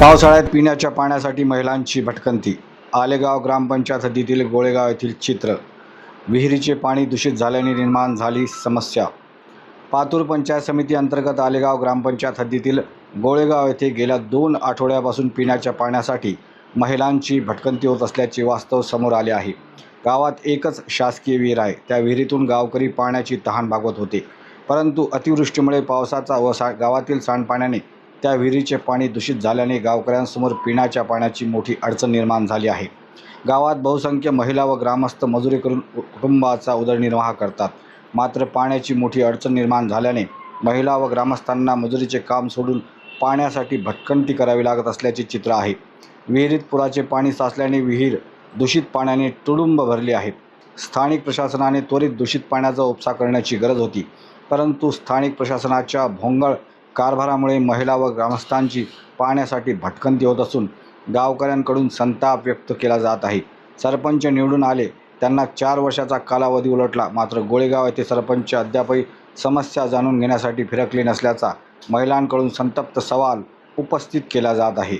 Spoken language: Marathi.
पावसाळ्यात पिण्याच्या पाण्यासाठी महिलांची भटकंती. आलेगाव ग्रामपंचायत हद्दीतील गोळेगाव येथील चित्र. विहिरीचे पाणी दूषित झाल्याने निर्माण झाली समस्या. पातूर पंचायत समिती अंतर्गत आलेगाव ग्रामपंचायत हद्दीतील गोळेगाव येथे गेल्या दोन आठवड्यापासून पिण्याच्या पाण्यासाठी महिलांची भटकंती होत असल्याचे वास्तव समोर आले आहे. गावात एकच शासकीय विहीर आहे. त्या विहिरीतून गावकरी पाण्याची तहान भागवत होते. परंतु अतिवृष्टीमुळे पावसाचा व सा गावातील सांडपाण्याने त्या विहिरीचे पाणी दूषित झाल्याने गावकऱ्यांसमोर पिण्याच्या पाण्याची मोठी अडचण निर्माण झाली आहे. गावात बहुसंख्य महिला व ग्रामस्थ मजुरी करून कुटुंबाचा उदरनिर्वाह करतात. मात्र पाण्याची मोठी अडचण निर्माण झाल्याने महिला व ग्रामस्थांना मजुरीचे काम सोडून पाण्यासाठी भटकंती करावी लागत असल्याचे चित्र आहे. विहिरीत पुराचे पाणी साचल्याने विहीर दूषित पाण्याने तुडुंब भरली आहे. स्थानिक प्रशासनाने त्वरित दूषित पाण्याचा उपसा करण्याची गरज होती. परंतु स्थानिक प्रशासनाच्या भोंगळ कारभारामुळे महिला व ग्रामस्थांची पाण्यासाठी भटकंती होत असून गावकऱ्यांकडून संताप व्यक्त केला जात आहे. सरपंच निवडून आले त्यांना चार वर्षाचा कालावधी उलटला मात्र गोळेगाव येथे सरपंच अद्यापही समस्या जाणून घेण्यासाठी फिरकले नसल्याचा महिलांकडून संतप्त सवाल उपस्थित केला जात आहे.